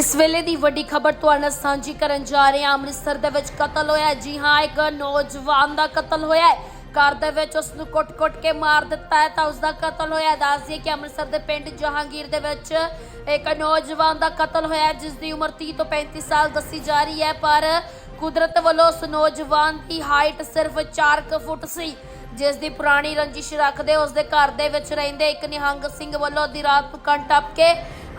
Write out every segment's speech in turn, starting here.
ਇਸ ਵੇਲੇ ਦੀ ਵੱਡੀ ਖਬਰ ਤੁਹਾਡੇ ਸਾਂਝੀ ਕਰਨ ਜਾ ਰਹੇ ਹਾਂ। ਅੰਮ੍ਰਿਤਸਰ ਦੇ ਵਿੱਚ ਕਤਲ ਹੋਇਆ ਜੀ ਹਾਂ, ਇੱਕ ਨੌਜਵਾਨ ਦਾ ਕਤਲ ਹੋਇਆ ਹੈ। ਘਰ ਦੇ ਵਿੱਚ ਉਸ ਨੂੰ ਕੁੱਟ-ਕੁੱਟ ਕੇ ਮਾਰ ਦਿੱਤਾ ਹੈ ਤਾਂ ਉਸ ਦਾ ਕਤਲ ਹੋਇਆ ਦੱਸ ਦਈਏ ਕਿ ਅੰਮ੍ਰਿਤਸਰ ਦੇ ਪਿੰਡ ਜਹਾਂਗੀਰ ਦੇ ਵਿੱਚ ਇੱਕ ਨੌਜਵਾਨ ਦਾ ਕਤਲ ਹੋਇਆ ਜਿਸ ਦੀ ਉਮਰ 30 ਤੋਂ 35 ਸਾਲ ਦੱਸੀ ਜਾ ਰਹੀ ਹੈ, ਪਰ ਕੁਦਰਤ ਵੱਲੋਂ ਉਸ ਨੌਜਵਾਨ ਦੀ ਹਾਈਟ ਸਿਰਫ 4 ਫੁੱਟ ਸੀ। ਜਿਸ ਦੀ ਪੁਰਾਣੀ ਰੰਜਿਸ਼ ਰੱਖਦੇ ਉਸ ਦੇ ਘਰ ਦੇ ਵਿੱਚ ਰਹਿੰਦੇ ਇੱਕ ਨਿਹੰਗ ਸਿੰਘ ਵੱਲੋਂ ਦੀ ਰਾਤ ਨੂੰ ਕੰਨ ਟੱਪ ਕੇ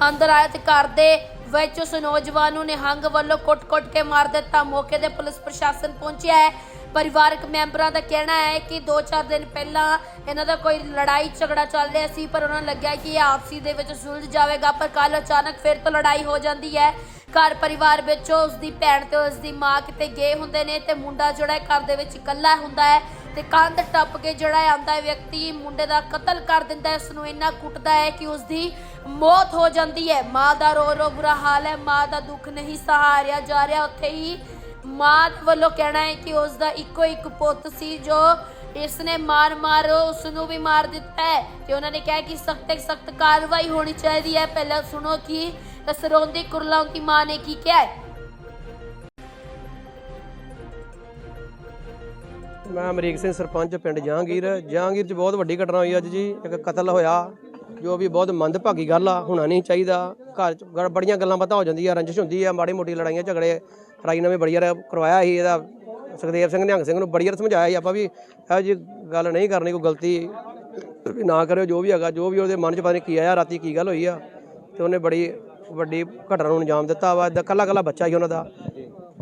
ਅੰਦਰ ਆਇਆ ਤੇ ਘਰ ਦੇ ਵਿੱਚ ਉਸ ਨੌਜਵਾਨ ਨੂੰ ਨਿਹੰਗ ਵੱਲੋਂ ਕੁੱਟ-ਕੁੱਟ ਕੇ ਮਾਰ ਦਿੱਤਾ। ਮੌਕੇ ਤੇ ਪੁਲਿਸ ਪ੍ਰਸ਼ਾਸਨ ਪਹੁੰਚਿਆ ਹੈ। ਪਰਿਵਾਰਕ ਮੈਂਬਰਾਂ ਦਾ ਕਹਿਣਾ ਹੈ ਕਿ 2-4 ਦਿਨ ਪਹਿਲਾਂ ਇਹਨਾਂ ਦਾ ਕੋਈ ਲੜਾਈ ਝਗੜਾ ਚੱਲ ਰਿਹਾ ਸੀ, ਪਰ ਉਹਨਾਂ ਨੂੰ ਲੱਗਿਆ ਕਿ ਇਹ ਆਪਸੀ ਦੇ ਵਿੱਚ ਸੁਲਝ ਜਾਵੇਗਾ, ਪਰ ਕੱਲ ਅਚਾਨਕ ਫਿਰ ਤੋਂ ਲੜਾਈ ਹੋ ਜਾਂਦੀ ਹੈ। ਘਰ ਪਰਿਵਾਰ ਵਿੱਚੋਂ ਉਸ ਦੀ ਭੈਣ ਤੇ ਉਸ ਦੀ ਮਾਂ ਕਿਤੇ ਗਏ ਹੁੰਦੇ ਨੇ ਤੇ ਮੁੰਡਾ ਜਿਹੜਾ ਘਰ ਦੇ ਵਿੱਚ ਇਕੱਲਾ ਹੁੰਦਾ ਹੈ। ਤੇ ਕੰਧ ਟੱਪ ਕੇ ਜਿਹੜਾ ਹੈ ਆਂਦਾ ਹੈ, ਵਿਅਕਤੀ ਮੁੰਡੇ ਦਾ ਕਤਲ ਕਰ ਦਿੰਦਾ ਹੈ ਉਸ ਨੂੰ ਇੰਨਾ ਕੁੱਟਦਾ ਹੈ ਕਿ ਉਸ ਦੀ ਮੌਤ ਹੋ ਜਾਂਦੀ ਹੈ। ਮਾਂ ਦਾ ਰੋ ਰੋ ਬੁਰਾ ਹਾਲ ਹੈ, ਮਾਂ ਦਾ ਦੁੱਖ ਨਹੀਂ ਸਹਾਰਿਆ ਜਾ ਰਿਹਾ। ਉੱਥੇ ਹੀ ਮਾਂ ਵੱਲੋਂ ਕਹਿਣਾ ਹੈ ਕਿ ਉਸ ਦਾ ਇੱਕੋ ਇੱਕ ਪੁੱਤ ਸੀ ਜੋ ਇਸ ਨੇ ਮਾਰ ਮਾਰ ਉਸ ਨੂੰ ਵੀ ਮਾਰ ਦਿੱਤਾ ਹੈ ਤੇ ਉਹਨਾਂ ਨੇ ਕਿਹਾ ਕਿ ਸਖਤ ਸਖਤ ਕਾਰਵਾਈ ਹੋਣੀ ਚਾਹੀਦੀ ਹੈ। ਪਹਿਲਾਂ ਸੁਣੋ ਕਿ ਸਰੋਂਦੀ ਕੁਰਲਾਉਂ ਦੀ ਮਾਂ ਨੇ ਕੀ ਕਿਹਾ ਹੈ। ਮੈਂ ਅਮਰੀਕ ਸਿੰਘ ਸਰਪੰਚ ਪਿੰਡ ਜਹਾਂਗੀਰ। ਜਹਾਂਗੀਰ 'ਚ ਬਹੁਤ ਵੱਡੀ ਘਟਨਾ ਹੋਈ ਅੱਜ ਜੀ। ਇੱਕ ਕਤਲ ਹੋਇਆ, ਜੋ ਵੀ ਬਹੁਤ ਮੰਦਭਾਗੀ ਗੱਲ ਆ, ਹੋਣਾ ਨਹੀਂ ਚਾਹੀਦਾ। ਘਰ 'ਚ ਗ- ਬੜੀਆਂ ਗੱਲਾਂ ਪਤਾ ਹੋ ਜਾਂਦੀਆਂ, ਰੰਜਿਸ਼ ਹੁੰਦੀ ਆ, ਮਾੜੀ ਮੋਟੀ ਲੜਾਈਆਂ, ਝਗੜੇ ਰਾਈ ਨਵੇਂ ਬੜੀ ਵਾਰ ਕਰਵਾਇਆ ਸੀ ਇਹਦਾ। ਸੁਖਦੇਵ ਸਿੰਘ ਨਿਹੰਗ ਸਿੰਘ ਨੂੰ ਬੜੀ ਵਾਰ ਸਮਝਾਇਆ ਸੀ, ਆਪਾਂ ਵੀ ਇਹੋ ਜੀ ਗੱਲ ਨਹੀਂ ਕਰਨੀ, ਕੋਈ ਗਲਤੀ ਵੀ ਨਾ ਕਰਿਓ, ਜੋ ਵੀ ਹੈਗਾ, ਜੋ ਵੀ ਉਹਦੇ ਮਨ 'ਚ ਪਤਾ ਨਹੀਂ ਕੀ ਆਇਆ, ਰਾਤੀ ਕੀ ਗੱਲ ਹੋਈ ਆ। ਤੇ ਉਹਨੇ ਬੜੀ ਵੱਡੀ ਘਟਨਾ ਨੂੰ ਅੰਜਾਮ ਦਿੱਤਾ ਵਾ। ਇਦਾਂ ਕੱਲਾ ਕੱਲਾ ਬੱਚਾ ਸੀ ਉਹਨਾਂ ਦਾ।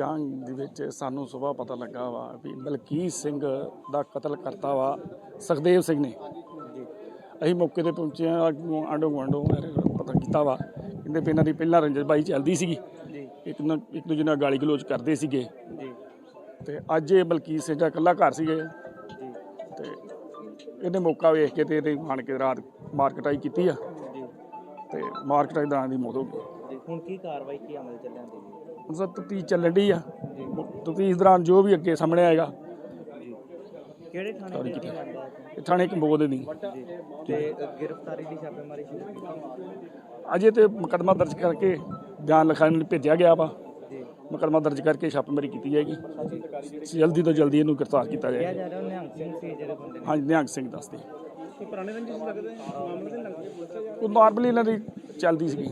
ਜੰਗ ਦੇ ਵਿੱਚ ਸਾਨੂੰ ਸਵੇਰ ਪਤਾ ਲੱਗਾ ਵਾ ਵੀ ਬਲਕੀਤ ਸਿੰਘ ਦਾ ਕਤਲ ਕਰਤਾ ਵਾ ਸੁਖਦੇਵ ਸਿੰਘ ਨੇ। ਅਸੀਂ ਮੌਕੇ ਤੇ ਪਹੁੰਚੇ ਆ ਆਂਡੋ ਗੁਆਂਢੋਂ ਪਤਾ ਕੀਤਾ ਵਾ ਕਹਿੰਦੇ ਵੀ ਇਹਨਾਂ ਦੀ ਪਹਿਲਾਂ ਰੰਜਨ ਬਾਈ ਚੱਲਦੀ ਸੀਗੀ। ਇੱਕ ਨਾ ਇੱਕ ਦੂਜੇ ਨਾਲ ਗਾਲੀ ਗਲੋਚ ਕਰਦੇ ਸੀਗੇ। ਤੇ ਅੱਜ ਇਹ ਬਲਕੀਤ ਸਿੰਘ ਦਾ ਇਕੱਲਾ ਘਰ ਸੀਗੇ। ਤੇ ਇਹਨੇ ਮੌਕਾ ਵੇਖ ਕੇ ਤੇ ਇਹਦੇ ਆਣ ਕੇ ਰਾਤ ਮਾਰਕਟਾਈ ਕੀਤੀ ਆ। ਤੇ ਮਾਰਕਟਾਈ ਦਾ ਦੀ ਮੌਤ ਹੋ ਗਈ। ਹੁਣ ਕੀ ਕਾਰਵਾਈ ਕੀ ਅਮਲ ਚੱਲਣ ਦੀ ਹੁਣ ਸਰ ਤਫਤੀਸ਼ ਚੱਲਣ ਡਈ ਆ। ਤਫਤੀਸ਼ ਦੌਰਾਨ ਜੋ ਵੀ ਅੱਗੇ ਸਾਹਮਣੇ ਆਏਗਾ। ਕਿਹੜੇ ਥਾਣੇ ਦੇ ਇਹ ਥਾਣੇ ਕੰਬੋਦ ਦੀ ਤੇ ਗ੍ਰਿਫਤਾਰੀ ਦੀ ਛਾਪੇਮਾਰੀ ਸ਼ੁਰੂ ਕੀਤੀ ਅਜੇ ਤੇ ਮੁਕੱਦਮਾ ਦਰਜ ਕਰਕੇ ਬਿਆਨ ਲਿਖਾਉਣ ਲਈ ਭੇਜਿਆ ਗਿਆ ਵਾ। ਮੁਕੱਦਮਾ ਦਰਜ ਕਰਕੇ ਛਾਪੇਮਾਰੀ ਕੀਤੀ ਜਾਏਗੀ। ਜਲਦੀ ਤੋਂ ਜਲਦੀ ਇਹਨੂੰ ਗ੍ਰਿਫਤਾਰ ਕੀਤਾ ਜਾਏਗਾ ਹਾਂਜੀ ਨਿਹੰਗ ਸਿੰਘ ਦੱਸਦੇ। ਪੁਰਾਣੇ ਰੰਜਿਸ਼ ਲੱਗਦੇ ਮਾਮਲੇ ਦੇ ਲੱਗਦੇ ਉਹ ਨਾਰਮਲੀ ਇਹਨਾਂ ਦੀ ਚੱਲਦੀ ਸੀਗੀ।